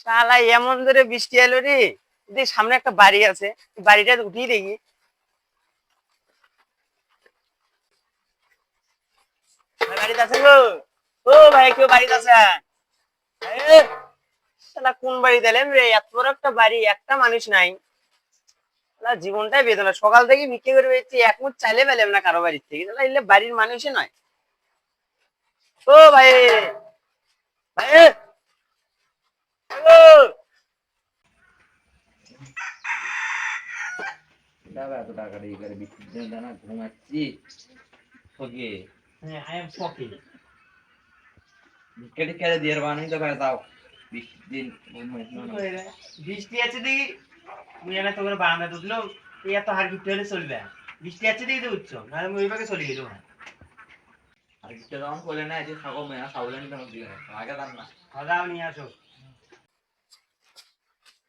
শালা এমন ধরে বৃষ্টি এলো রে। দেখ সামনে একটা বাড়ি আছে বাড়িটা উঠিয়ে দেখি। কোন রে? এত বড় একটা বাড়ি, একটা মানুষ নাই। জীবনটাই সকাল থেকে চাইলে না কারও বাড়ির থেকে। এলে বাড়ির মানুষই নয়। ও ভাই ভাই দাদা এত টাকা দিয়ে করে বিক্রির জন্য না ঘুমাচ্ছি ওকে হ্যাঁ আই এম ফকি ভিক্ষা টিক্ষা দিয়ে বানাই তো ভাই দাও বৃষ্টির দিন ঘুমাইছি না। বৃষ্টি আছে দেখি মুই এনে তোকে বারান্দা উঠল এই এত হার গিফট হলে চলবে বৃষ্টি আছে দেখি তো উঠছো নাহলে মুই ওইভাবে চলে গেলো আর ভিক্ষা যখন করলে না যে থাকো মেয়া সাউলে নিতে আমার দিকে আগে দাম না খাওয়া নিয়ে আসো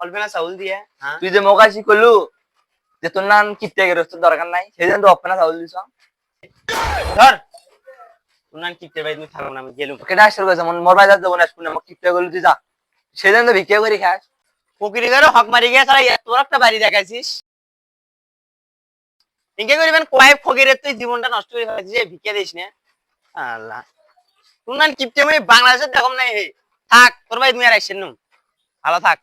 অল্প না চাউল দিয়ে তুই যে মোকাশি করলু যে তোর নাম কিপটে গেলে তোর দরকার নাই সেই জন্য তো অপনা চাউল দিছ। ধর উনান কিপটে ভাই তুমি থাকো না আমি গেলুম কেটা আসল কইছ মন মোর দেবো না শুনে মোক করলু তুই যা। সেই জন্য তো ভিক্ষা করে খাস ফকিরি হক মারি গিয়ে সারা বড় একটা বাড়ি দেখাইছিস। ইনকে করিবেন কয় ফকিরের তুই জীবনটা নষ্ট করে ফেলেছিস যে ভিক্ষা দিস না? আল্লাহ। উনান কিপটে মই বাংলাদেশের দেখম নাই হে। থাক তোর ভাই তুমি আর আইসেন ভালো থাক।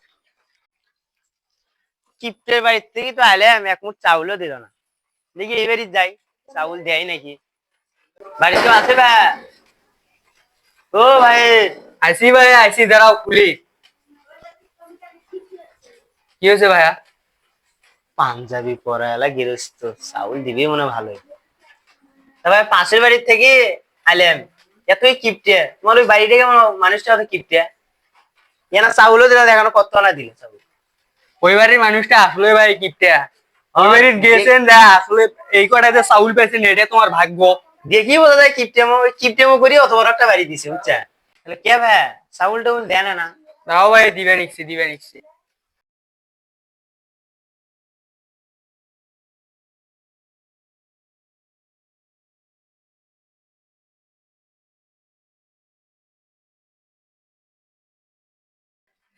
কিপটের বাড়ির থেকে তো আইলে আমি এক মুঠ চাউলও দিল না। দেখি বাড়ি যাই, চাউল দেয় নাকি? বাড়িতে আছে ভাই। ও ভাই, আইসি ভাই, আইসি, দাঁড়াও, খুলি। কি হয়েছে ভাইয়া? পাঞ্জাবি পরা এলা গেরস্ত চাউল দিবি মনে ভালোই। তবে পাশের বাড়ির থেকে আইলাম এতই কিপটে? তোমার ওই বাড়ি থেকে মনে- মানুষটা অত কিপটে? এনা চাউলও দিলা দেখানো কত না দিলে চাউল? ওই বাড়ির মানুষটা আসলে ভাই কিপটে। ওই হ্যাঁ, বাড়ির গেছেন দা আসলে এই কটাতে চাউল পেয়েছেন এটা তোমার ভাগ্য। দেখি বোঝা যায় কিপটেমো কিপটেমো করি অত বড় একটা বাড়ি দিছে বুঝছা? তাহলে কে ভাই? চাউল টাউল দেয় না না। দাও ভাই দিবে নিচ্ছি দিবে নিচ্ছি।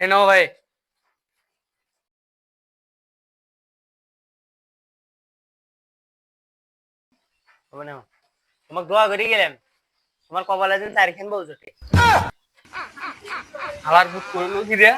এ নাও ভাই। হবে না তোমাকে দোয়া করে গেলাম তোমার কপালে যেন চারখান বউ জোটে আবার বুক করল কি রে